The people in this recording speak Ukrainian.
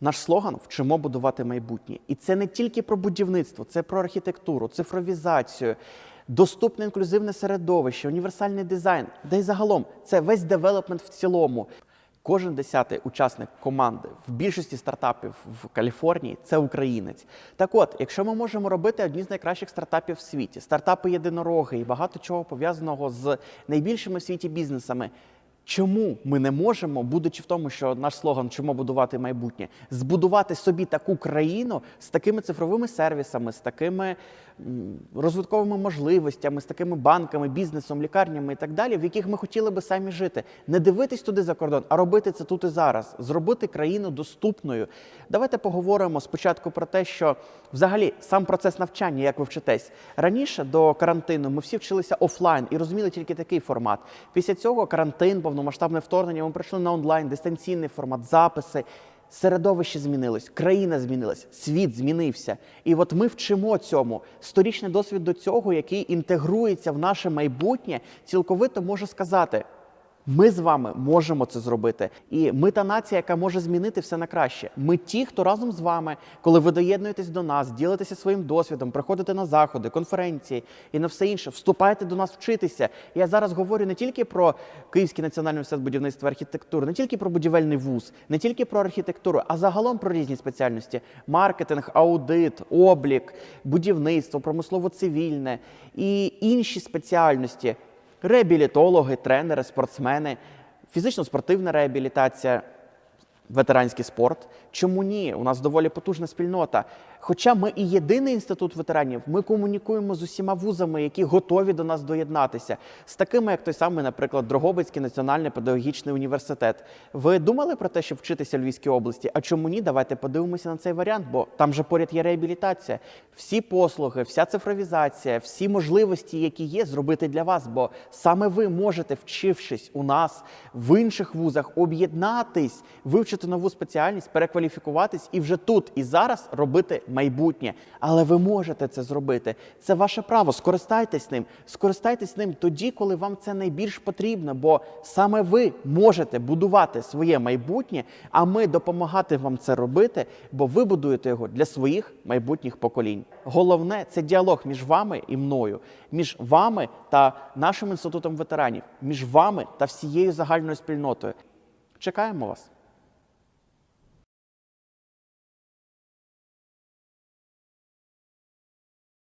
Наш слоган вчимо будувати майбутнє. І це не тільки про будівництво, це про архітектуру, цифровізацію, доступне інклюзивне середовище, універсальний дизайн. Да й загалом це весь девелопмент в цілому. Кожен десятий учасник команди в більшості стартапів в Каліфорнії це українець. Так от, якщо ми можемо робити одні з найкращих стартапів в світі, стартапи єдинороги і багато чого пов'язаного з найбільшими в світі бізнесами. Чому ми не можемо, будучи в тому, що наш слоган чому будувати майбутнє, збудувати собі таку країну з такими цифровими сервісами, з такими розвитковими можливостями, з такими банками, бізнесом, лікарнями і так далі, в яких ми хотіли би самі жити, не дивитись туди за кордон, а робити це тут і зараз, зробити країну доступною. Давайте поговоримо спочатку про те, що взагалі сам процес навчання, як ви вчитесь, раніше до карантину ми всі вчилися офлайн і розуміли тільки такий формат. Після цього карантин, повномасштабне вторгнення, ми прийшли на онлайн, дистанційний формат, записи. Середовище змінилось, країна змінилась, світ змінився. І от ми вчимо цьому. Сторічний досвід до цього, який інтегрується в наше майбутнє, цілковито може сказати: ми з вами можемо це зробити. І ми та нація, яка може змінити все на краще. Ми ті, хто разом з вами, коли ви доєднуєтесь до нас, ділитеся своїм досвідом, приходите на заходи, конференції і на все інше, вступайте до нас вчитися. Я зараз говорю не тільки про Київський національний університет будівництва архітектури, не тільки про будівельний вуз, не тільки про архітектуру, а загалом про різні спеціальності: маркетинг, аудит, облік, будівництво, промислово-цивільне і інші спеціальності реабілітологи, тренери, спортсмени, фізично-спортивна реабілітація, ветеранський спорт. Чому ні? У нас доволі потужна спільнота. Хоча ми і єдиний інститут ветеранів, ми комунікуємо з усіма вузами, які готові до нас доєднатися, з такими, як той самий, наприклад, Дрогобицький національний педагогічний університет. Ви думали про те, щоб вчитися в Львівській області? А чому ні? Давайте подивимося на цей варіант, бо там же поряд є реабілітація. Всі послуги, вся цифровізація, всі можливості, які є, зробити для вас. Бо саме ви можете, вчившись у нас в інших вузах, об'єднатись, вивчити нову спеціальність, перекваліфікуватись і вже тут і зараз робити майбутнє. Але ви можете це зробити. Це ваше право. Скористайтесь ним. Скористайтесь ним тоді, коли вам це найбільш потрібно, бо саме ви можете будувати своє майбутнє, а ми допомагати вам це робити, бо ви будуєте його для своїх майбутніх поколінь. Головне це діалог між вами і мною, між вами та нашим інститутом ветеранів, між вами та всією загальною спільнотою. Чекаємо вас.